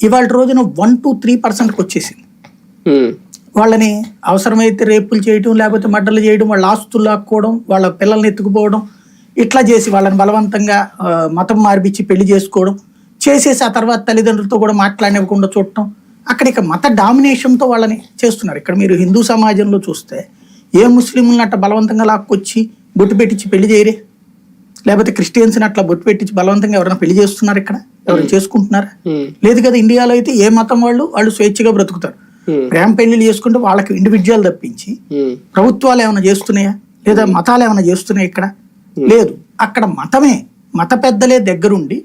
ఇవాళ రోజున one to three పర్సెంట్కి వచ్చేసింది. వాళ్ళని అవసరమైతే రేపులు చేయడం లేకపోతే మడ్డలు చేయడం వాళ్ళ ఆస్తులు లాక్కోవడం వాళ్ళ పిల్లల్ని ఎత్తుకుపోవడం ఇట్లా చేసి వాళ్ళని బలవంతంగా మతం మార్పిచ్చి పెళ్ళి చేసుకోవడం చేసేసి ఆ తర్వాత తల్లిదండ్రులతో కూడా మాట్లాడనివ్వకుండా చూడటం అక్కడ ఇక మత డామినేషన్తో వాళ్ళని చేస్తున్నారు. ఇక్కడ మీరు హిందూ సమాజంలో చూస్తే ఏ ముస్లింలను అట్లా బలవంతంగా లాక్కొచ్చి బొట్టు పెట్టించి పెళ్ళి చేయరే? లేకపోతే క్రిస్టియన్స్ని అట్లా బొట్టు పెట్టించి బలవంతంగా ఎవరైనా పెళ్ళి చేస్తున్నారు ఇక్కడ? ఎవరైనా చేసుకుంటున్నారా? లేదు కదా ఇండియాలో అయితే ఏ మతం వాళ్ళు వాళ్ళు స్వేచ్ఛగా బ్రతుకుతారు. ప్రేమ పెళ్ళిళ్ళు చేసుకుంటే వాళ్ళకి ఇండివిజువల్ తప్పించి ప్రభుత్వాలు ఏమైనా చేస్తున్నాయా? లేదా మతాలు ఏమైనా చేస్తున్నాయా ఇక్కడ? లేదు. అక్కడ మతమే. మత పెద్దలే దగ్గరుండి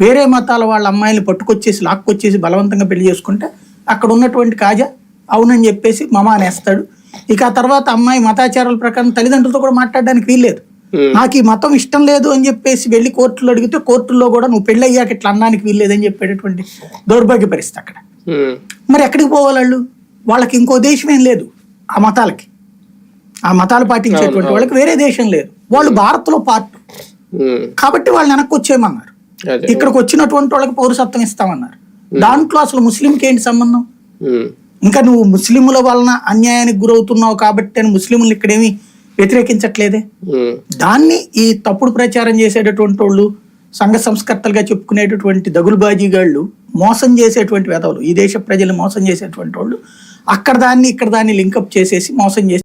వేరే మతాల వాళ్ళ అమ్మాయిని పట్టుకొచ్చేసి లాక్కొచ్చేసి బలవంతంగా పెళ్ళి చేసుకుంటే అక్కడ ఉన్నటువంటి కాజా అవునని చెప్పేసి మమ అనేస్తాడు ఇక ఆ తర్వాత అమ్మాయి మతాచారాల ప్రకారం తల్లిదండ్రులతో కూడా మాట్లాడడానికి వీల్లేదు. నాకు ఈ మతం ఇష్టం లేదు అని చెప్పేసి వెళ్ళి కోర్టులో అడిగితే కోర్టుల్లో కూడా నువ్వు పెళ్ళి అయ్యాక ఇట్లా అనడానికి వీల్లేదని చెప్పేటటువంటి దౌర్భాగ్య పరిస్థితి అక్కడ. ఉమ్, మరి ఎక్కడికి పోవాలి వాళ్ళు వాళ్ళకి ఇంకో దేశం ఏం లేదు ఆ మతాలకి. ఆ మతాలు పాటించేటువంటి వాళ్ళకి వేరే దేశం లేదు. వాళ్ళు భారత్లో పార్ట్. కాబట్టి వాళ్ళని వెనక్కి వచ్చేయమన్నారు. ఇక్కడికి వచ్చినటువంటి వాళ్ళకి పౌరసత్వం ఇస్తామన్నారు. దాంట్లో అసలు ముస్లింకి ఏంటి సంబంధం? ఇంకా నువ్వు ముస్లిముల వలన అన్యాయానికి గురవుతున్నావు కాబట్టి అని ముస్లింలు ఇక్కడేమి వ్యతిరేకించట్లేదే. దాన్ని ఈ తప్పుడు ప్రచారం చేసేటటువంటి వాళ్ళు సంఘ సంస్కర్తలుగా చెప్పుకునేటటువంటి దగులుబాజీగాళ్ళు మోసం చేసేటువంటి వెధవలు ఈ దేశ ప్రజలు మోసం చేసేటువంటి వాళ్ళు అక్కడ దాన్ని ఇక్కడ దాన్ని లింకప్ చేసేసి మోసం చేసి